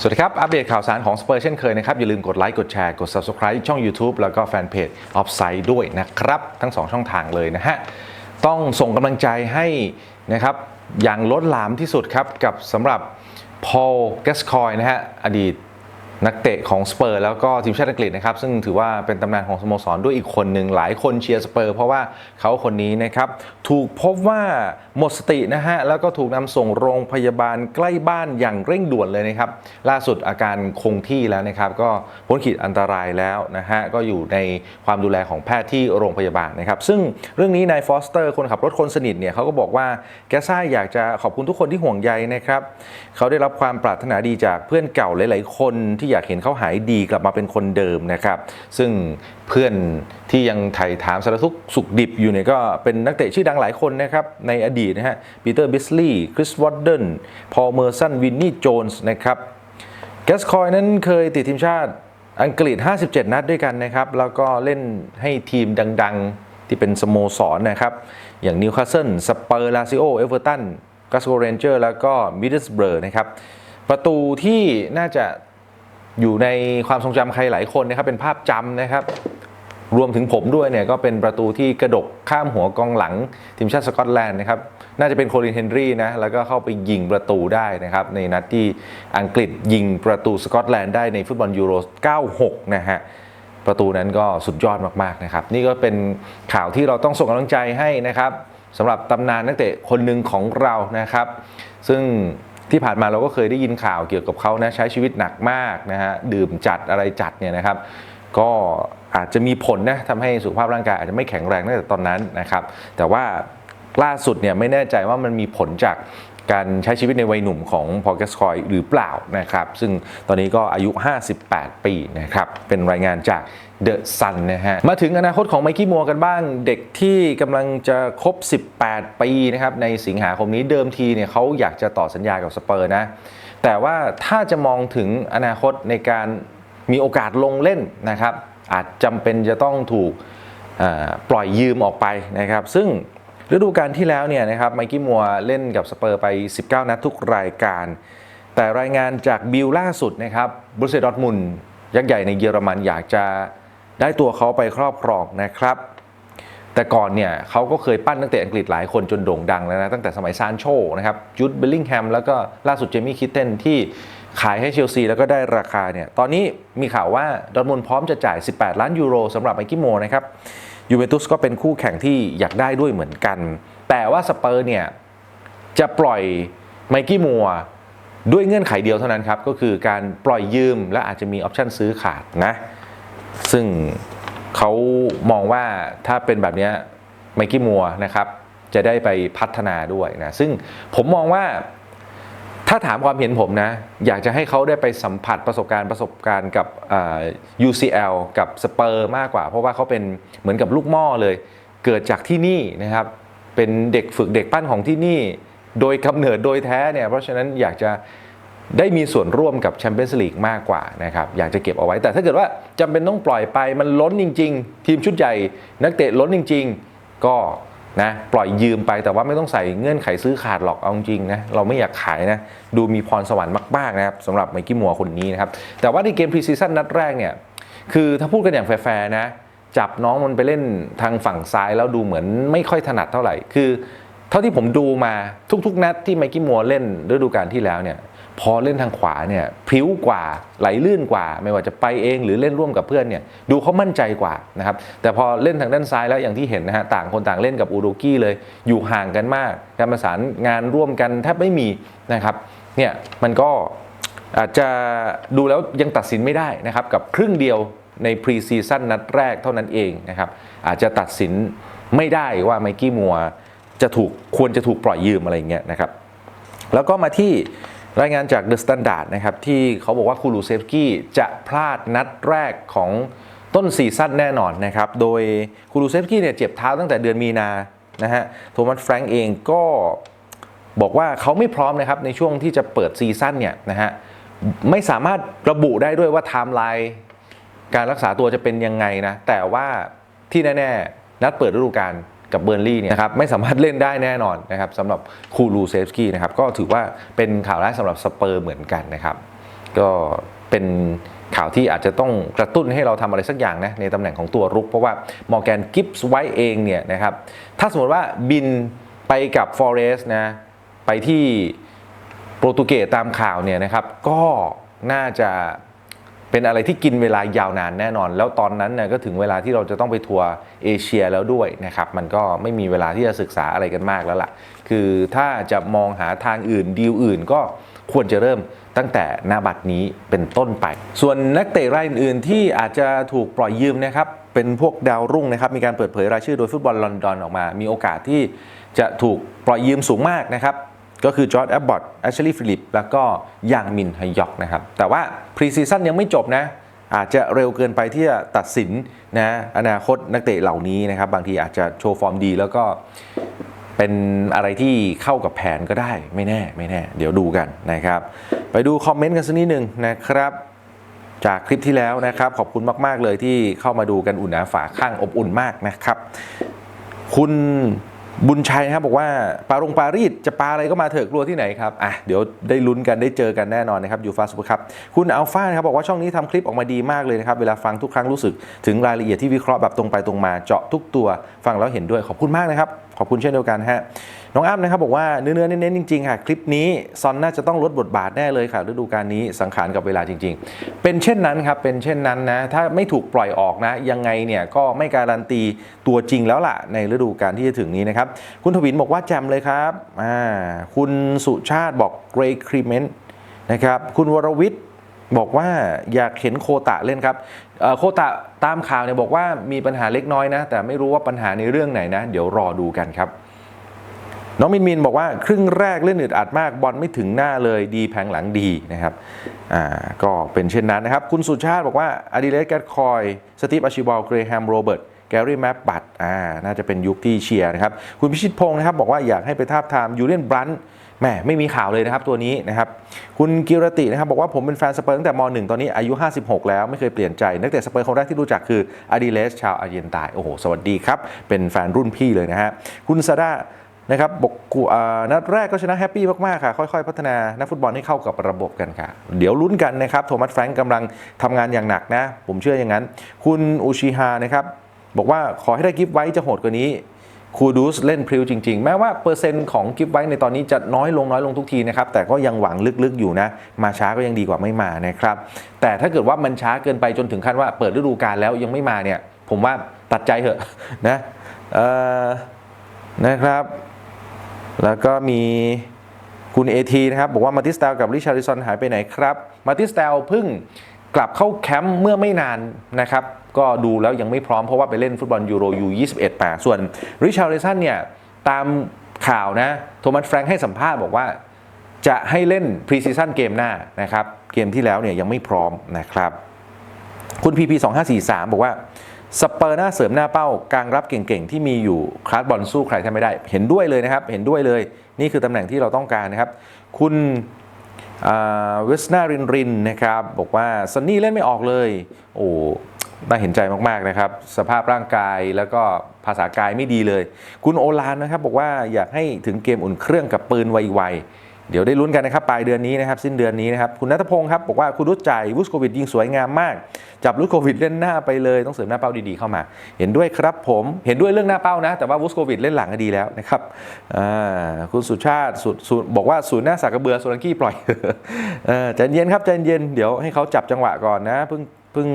สวัสดีครับ อัปเดตข่าวสารของสเปอร์เช่นเคยนะครับ อย่าลืมกดไลค์ กดแชร์ กด Subscribe ช่อง YouTube แล้วก็แฟนเพจออฟไซด์ด้วยนะครับ ทั้ง 2 ช่องทางเลยนะฮะ ต้องส่งกำลังใจให้นะครับ อย่างล้นหลามที่สุดครับ กับสำหรับพอลเกสคอยนะฮะ อดีต นักเตะของสเปอร์แล้วก็ทีมชาติอังกฤษนะครับ ซึ่งถือว่าเป็นตำนานของสโมสรด้วยอีกคนหนึ่งหลายคนเชียร์สเปอร์เพราะว่าเขาคนนี้นะครับ ถูกพบว่าหมดสตินะฮะ แล้วก็ถูกนำส่งโรงพยาบาลใกล้บ้านอย่างเร่งด่วนเลยนะครับ ล่าสุดอาการคงที่แล้วนะครับ ก็พ้นขีดอันตรายแล้วนะฮะ ก็อยู่ในความดูแลของแพทย์ที่โรงพยาบาลนะครับ ซึ่งเรื่องนี้นายฟอสเตอร์คนขับรถคนสนิทเนี่ยเขาก็บอกว่าแกซ่าอยากจะขอบคุณทุกคนที่ห่วงใยนะครับเขาได้รับความปรารถนาดีจากเพื่อนเก่าหลาย ๆ คนที่อยากเห็นเขาหายดีกลับมาเป็นคนเดิมนะครับ ซึ่งเพื่อนที่ยังไถ่ถามสารทุกสุขดิบอยู่เนี่ยก็เป็นนักเตะชื่อดังหลายคนนะครับ ในอดีตนะฮะปีเตอร์บิสลีย์คริสวอดเดนพอลเมอร์สันวินนี่โจนส์นะครับแกสคอยนั้นเคยติดทีมชาติอังกฤษ 57 นัดด้วยกันนะครับ แล้วก็เล่นให้ทีมดังๆ ที่เป็นสโมสรนะครับ อย่างนิวคาสเซิลสเปอร์ลาซิโอเอเวอร์ตันกัสโกเรนเจอร์แล้วก็มิดเดิลสเบอร์นะครับ ประตูที่น่าจะ อยู่ในความทรงจำใครหลายคนนะครับเป็นภาพจำนะครับ รวมถึงผมด้วยเนี่ยก็เป็นประตูที่กระดกข้ามหัวกองหลังทีมชาติสกอตแลนด์นะครับน่าจะเป็นโคลินเฮนรี่นะแล้วก็เข้าไปยิงประตูได้นะครับในนัดที่อังกฤษยิงประตูสกอตแลนด์ได้ในฟุตบอลยูโร 96 นะฮะประตูนั้นก็สุดยอดมากๆนะครับนี่ก็เป็นข่าวที่เราต้องส่งกำลังใจให้นะครับสำหรับตำนานนักเตะคนหนึ่งของเรานะครับ ซึ่ง ที่ผ่านมาเราก็เคยได้ยินข่าวเกี่ยวกับเขานะใช้ชีวิตหนักมากนะฮะดื่มจัดอะไรจัดเนี่ยนะครับ ก็อาจจะมีผลนะทำให้สุขภาพร่างกายอาจจะไม่แข็งแรงตั้งแต่ตอนนั้นนะครับ แต่ว่าล่าสุดเนี่ยไม่แน่ใจว่ามันมีผลจาก การใช้ชีวิตในวัยหนุ่มของพอลแกสคอยหรือเปล่านะครับ ซึ่งตอนนี้ก็อายุ 58 ปีนะครับ เป็นรายงานจากเดอะซันนะฮะ มาถึงอนาคตของไมกี้มัวกันบ้าง เด็กที่กำลังจะครบ 18 ปีนะครับ ในสิงหาคมนี้เดิมทีเนี่ยเขาอยากจะต่อสัญญากับสเปอร์นะ แต่ว่าถ้าจะมองถึงอนาคตในการมีโอกาสลงเล่นนะครับ อาจจำเป็นจะต้องถูกปล่อยยืมออกไปนะครับ ซึ่ง ฤดูกาลที่แล้วเนี่ยนะครับไมกี้มัวเล่นกับสเปอร์ไป 19 นัดทุกรายการ แต่รายงานจากบิลล่าสุดนะครับบรูเซดอร์ทมุนยักษ์ใหญ่ในเยอรมันอยากจะได้ตัวเขาไปครอบครองนะครับ แต่ก่อนเนี่ยเขาก็เคยปั้นนักเตะอังกฤษหลายคนจนโด่งดังแล้วนะตั้งแต่สมัยซานโชนะครับจูดเบลลิงแฮมแล้วก็ล่าสุดเจมี่คิตเทนที่ขายให้เชลซีแล้วก็ได้ราคาเนี่ยตอนนี้มีข่าวว่าดอทมุนพร้อมจะจ่าย 18 ล้านยูโรสำหรับไมกี้โมนะครับ ยูเวนตุสก็เป็นคู่แข่งที่อยากได้ด้วยเหมือนกัน แต่ว่าสเปอร์เนี่ยจะปล่อยไมกี้มัวด้วยเงื่อนไขเดียวเท่านั้นครับ ก็คือการปล่อยยืมและอาจจะมีออปชันซื้อขาดนะ ซึ่งเขามองว่าถ้าเป็นแบบนี้ไมกี้มัวนะครับจะได้ไปพัฒนาด้วยนะ ซึ่งผมมองว่า ถ้าถามความเห็นผมนะ อยากจะให้เขาได้ไปสัมผัสประสบการณ์ประสบการณ์กับ UCL กับสเปอร์มากกว่า เพราะว่าเขาเป็นเหมือนกับลูกหม้อเลย เกิดจากที่นี่นะครับ เป็นเด็กฝึกเด็กปั้นของที่นี่ โดยกำเนิดโดยแท้เนี่ย เพราะฉะนั้นอยากจะได้มีส่วนร่วมกับแชมเปี้ยนส์ลีกมากกว่านะครับ อยากจะเก็บเอาไว้ แต่ถ้าเกิดว่าจำเป็นต้องปล่อยไปมันล้นจริง ๆ ทีมชุดใหญ่ นักเตะล้นจริง ๆ ก็ นะปล่อยยืมไปแต่ว่าไม่ต้องใส่เงื่อนไขซื้อขาดหรอกเอาจริงนะเราไม่อยากขายนะดูมีพรสวรรค์มากๆนะครับสำหรับไมกี้มัวคนนี้นะครับแต่ว่าในเกมพรีซีซั่นนัดแรกเนี่ยคือถ้าพูดกันอย่างแฟร์นะจับน้องมันไปเล่นทางฝั่งซ้ายแล้วดูเหมือนไม่ค่อยถนัดเท่าไหร่คือ เท่าที่ผมดูมาทุกๆ นัดที่ไมกี้มัวเล่นฤดูกาลที่แล้วเนี่ย พอเล่นทางขวาเนี่ยพริ้วกว่าไหลลื่นกว่า ไม่ว่าจะไปเองหรือเล่นร่วมกับเพื่อนเนี่ยดูเขามั่นใจกว่านะครับแต่พอเล่นทางด้านซ้ายแล้วอย่างที่เห็นนะฮะต่างคนต่างเล่นกับอูโดกี้เลย อยู่ห่างกันมากการประสานงานร่วมกันแทบไม่มีนะครับเนี่ยมันก็อาจจะดูแล้วยังตัดสินไม่ได้นะครับกับครึ่งเดียวในพรีซีซั่นนัดแรกเท่านั้นเองนะครับอาจจะตัดสินไม่ได้ว่าไมกี้มัวจะถูกควรจะถูกปล่อยยืมอะไรเงี้ยนะครับแล้วก็มาที่ รายงานจากเดอะสแตนดาร์ดนะครับที่เขาบอกว่าคูลูเซฟกี้จะพลาดนัดแรกของต้นซีซั่นแน่นอนนะครับ โดยคูลูเซฟกี้เนี่ยเจ็บเท้าตั้งแต่เดือนมีนานะฮะโทมัสแฟรงก์เองก็บอกว่าเขาไม่พร้อมนะครับในช่วงที่จะเปิดซีซั่นเนี่ยนะฮะไม่สามารถระบุได้ด้วยว่าไทม์ไลน์การรักษาตัวจะเป็นยังไงนะ แต่ว่าที่แน่ ๆ นัดเปิดฤดูกาล กับเบอร์นลี่เนี่ยนะครับไม่สามารถเล่นได้แน่นอนนะครับสำหรับคูลูเซฟสกี้นะครับก็ถือว่าเป็นข่าวร้ายสำหรับสเปอร์เหมือนกันนะครับก็เป็นข่าวที่อาจจะต้องกระตุ้นให้เราทำอะไรสักอย่างนะในตำแหน่งของตัวรุก เพราะว่ามอร์แกนกิฟส์ไว้เองเนี่ยนะครับถ้าสมมติว่าบินไปกับฟอเรสนะไปที่โปรตุเกสตามข่าวเนี่ยนะครับก็น่าจะ เป็นอะไรที่กินเวลายาวนานแน่นอน แล้วตอนนั้นนี่ยก็ถึงเวลาที่เราจะต้องไปทัวร์เอเชียแล้วด้วยนะครับมันก็ไม่มีเวลาที่จะศึกษาอะไรกันมากแล้วล่ะ คือถ้าจะมองหาทางอื่นดีลอื่นก็ควรจะเริ่มตั้งแต่หน้าบัตรนี้เป็นต้นไป ส่วนนักเตะรายอื่นๆ ที่อาจจะถูกปล่อยยืมนะครับเป็นพวกดาวรุ่งนะครับมีการเปิดเผยรายชื่อโดยฟุตบอลลอนดอนออกมา มีโอกาสที่จะถูกปล่อยยืมสูงมากนะครับ ก็คือจอร์ดแอบบอตแอชลีย์ฟิลิปแล้วก็ยางมินฮยอกนะครับ แต่ว่าพรีซีซั่นยังไม่จบนะ อาจจะเร็วเกินไปที่จะตัดสินนะอนาคตนักเตะเหล่านี้นะครับ บางทีอาจจะโชว์ฟอร์มดี แล้วก็เป็นอะไรที่เข้ากับแผนก็ได้ไม่แน่ไม่แน่ เดี๋ยวดูกันนะครับ ไปดูคอมเมนต์กันสักนิดหนึ่งนะครับจากคลิปที่แล้วนะครับ ขอบคุณมาก ๆ เลยที่เข้ามาดูกันอุ่นหนาฝาข้างอบอุ่นมากนะครับ คุณ บุญชัยนะครับบอกว่าปารงปารีสจะปาอะไรก็มาเถอะกลัวที่ไหนครับอะเดี๋ยวได้ลุ้นกันได้เจอกันแน่นอนนะครับยูฟาสุปครับคุณอัลฟานะครับบอกว่าช่องนี้ทำคลิปออกมาดีมากเลยนะครับเวลาฟังทุกครั้งรู้สึกถึงรายละเอียดที่วิเคราะห์แบบตรงไปตรงมาเจาะทุกตัวฟังแล้วเห็นด้วยขอบคุณมากนะครับขอบคุณเช่นเดียวกันฮะน้องอ้ำนะครับบอกว่าเนื้อๆเน้นๆจริงๆค่ะคลิปนี้ซอนน่าจะต้องลดบทบาทแน่เลยค่ะฤดูกาลนี้สังขารกับเวลาจริง ๆ เป็นเช่นนั้นครับเป็นเช่นนั้นนะถ้าไม่ถูกปล่อยออกนะยังไงเนี่ยก็ไม่การันตีตัวจริงแล้วล่ะในฤดูกาลที่จะถึงนี้นะครับคุณทวินบอกว่าแจมเลยครับอ่าคุณสุชาติบอกเกรย์ครีเมนต์นะครับคุณวรวิทย์บอกว่าอยากเห็นโคตะเล่นครับโคตะตามข่าวเนี่ยบอกว่ามีปัญหาเล็กน้อยนะ แต่ไม่รู้ว่าปัญหาในเรื่องไหนนะ เดี๋ยวรอดูกันครับ น้องมินมินบอกว่าครึ่งแรกเล่นอึดอัดมากบอลไม่ถึงหน้าเลยดีแผงหลังดีนะครับอ่าก็เป็นเช่นนั้นนะครับ คุณสุชาติบอกว่าอดิเลสแกตคอย สตีฟอาชิบอลเกรแฮมโรเบิร์ตแกรี่แมปบัตอ่าน่าจะเป็นยุคที่เชียร์นะครับ คุณพิชิตพงศ์นะครับบอกว่าอยากให้ไปทาบทามยูเลียนบรันแหมไม่มีข่าวเลยนะครับตัวนี้นะครับคุณกิรตินะครับบอกว่าผมเป็นแฟนสเปอร์ตั้งแต่ม .1 ตอนนี้อายุ 56 แล้วไม่เคยเปลี่ยนใจ นักเตะสเปอร์คนแรกที่รู้จักคืออดิเลสชาวอาร์เจนตายโอ้โหสวัสดีครับ เป็นแฟนรุ่นพี่เลยนะฮะคุณซาดา นะครับบกนัดแรกก็ชนะแฮปปี้มากๆค่ะ ค่อยๆ พัฒนานักฟุตบอลให้เข้ากับระบบกันค่ะ เดี๋ยวลุ้นกันนะครับ โทมัสแฟรงก์กำลังทำงานอย่างหนักนะ ผมเชื่ออย่างนั้น คุณอุชิฮานะครับ บอกว่าขอให้ได้กิฟต์ไว้จะโหดกว่านี้คูดูสเล่นพริ้วจริง ๆ แม้ว่าเปอร์เซ็นต์ของกิฟต์ไว้ในตอนนี้จะน้อยลงน้อยลงทุกทีนะครับ แต่ก็ยังหวังลึกๆอยู่นะ มาช้าก็ยังดีกว่าไม่มานะครับ แต่ถ้าเกิดว่ามันช้าเกินไปจนถึงขั้นว่าเปิดฤดูกาลแล้วยังไม่มาเนี่ย ผมว่าตัดใจเถอะนะนะครับ แล้วก็มีคุณเอทีนะครับบอกว่ามาติสเตลกับริชาริซอนหายไปไหนครับ มาติสเตลเพิ่งกลับเข้าแคมป์เมื่อไม่นานนะครับ ก็ดูแล้วยังไม่พร้อมเพราะว่าไปเล่นฟุตบอลยูโรยู21มาส่วนริชาริสันเนี่ยตามข่าวนะโทมัสแฟรงค์ให้สัมภาษณ์บอกว่าจะให้เล่นพรีซีซั่นเกมหน้านะครับ เกมที่แล้วเนี่ยยังไม่พร้อมนะครับ คุณ PP 2543 บอกว่า สเปอร์หน้าเสริมหน้าเป้ากลางรับเก่งๆ ที่มีอยู่คลาสบอลสู้ใครแทบไม่ได้ เห็นด้วยเลยนะครับ เห็นด้วยเลย นี่คือตำแหน่งที่เราต้องการนะครับ คุณเวสนารินรินนะครับ บอกว่าซันนี่เล่นไม่ออกเลย โอ้น่าเห็นใจมากๆนะครับ สภาพร่างกายแล้วก็ภาษากายไม่ดีเลย คุณโอลานนะครับ บอกว่าอยากให้ถึงเกมอุ่นเครื่องกับปืนไวๆ เดี๋ยวได้ลุ้นกันนะครับปลายเดือนนี้นะครับสิ้นเดือนนี้นะครับคุณนัทพงศ์ครับบอกว่าคุณรุดใจายวุสโควิดยิงสวยงามมาก จับลุสโควิดเล่นหน้าไปเลยต้องเสริมหน้าเป้าดีๆเข้ามา เห็นด้วยครับผมเห็นด้วยเรื่องหน้าเป้านะ แต่ว่าวุสโควิดเล่นหลังก็ดีแล้วนะครับคุณสุชาติสุสุบอกว่าศูนย์หน้าสากกระเบือโซลังกี้ปล่อยอใจเย็นครับใจเย็นเดี๋ยวให้เขาจับจังหวะก่อนนะเพิ่ง พิ่ง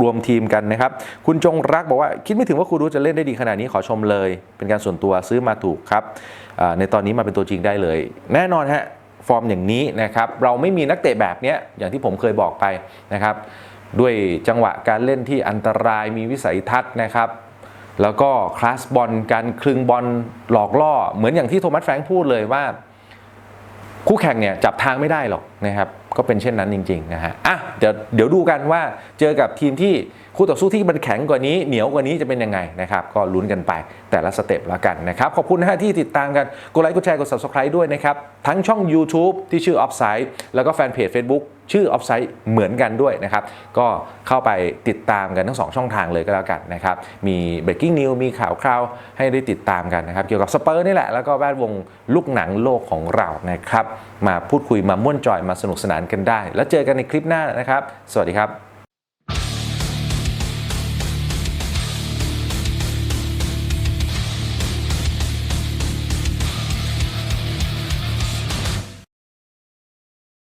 รวมทีมกันนะครับ คุณจงรักบอกว่าคิดไม่ถึงว่าครูรู้จะเล่นได้ดีขนาดนี้ขอชมเลย เป็นการส่วนตัวซื้อมาถูกครับ ในตอนนี้มาเป็นตัวจริงได้เลย แน่นอนฮะฟอร์มอย่างนี้นะครับเราไม่มีนักเตะแบบนี้อย่างที่ผมเคยบอกไปนะครับ ด้วยจังหวะการเล่นที่อันตรายมีวิสัยทัศน์นะครับแล้วก็คลาสบอลการคลึงบอลหลอกล่อ เหมือนอย่างที่โทมัสแฟรงค์พูดเลยว่า คู่แข่งเนี่ยจับทางไม่ได้หรอกนะครับ ก็เป็นเช่นนั้นจริงๆนะฮะอะเดี๋ยวเดี๋ยวดูกันว่าเจอกับทีมที่คู่ต่อสู้ที่มันแข็งกว่านี้เหนียวกว่านี้จะเป็นยังไงนะครับก็ลุ้นกันไปแต่ละสเต็ปแล้วกันนะครับขอบคุณนะฮะที่ติดตามกันกดไลค์กดแชร์กด subscribe ด้วยนะครับทั้งช่อง YouTube ที่ชื่อ Offside แล้วก็แฟนเพจ Facebook ชื่อออฟไซต์เหมือนกันด้วยนะครับ ก็เข้าไปติดตามกันทั้ง 2 ช่องทางเลยก็แล้วกันนะครับ มี breaking news มีข่าวคราวให้ได้ติดตามกันนะครับ เกี่ยวกับสเปอร์นี่แหละ แล้วก็แวดวงลูกหนังโลกของเรานะครับ มาพูดคุยมาม่วนจอยมาสนุกสนานกันได้ แล้วเจอกันในคลิปหน้านะครับ สวัสดีครับ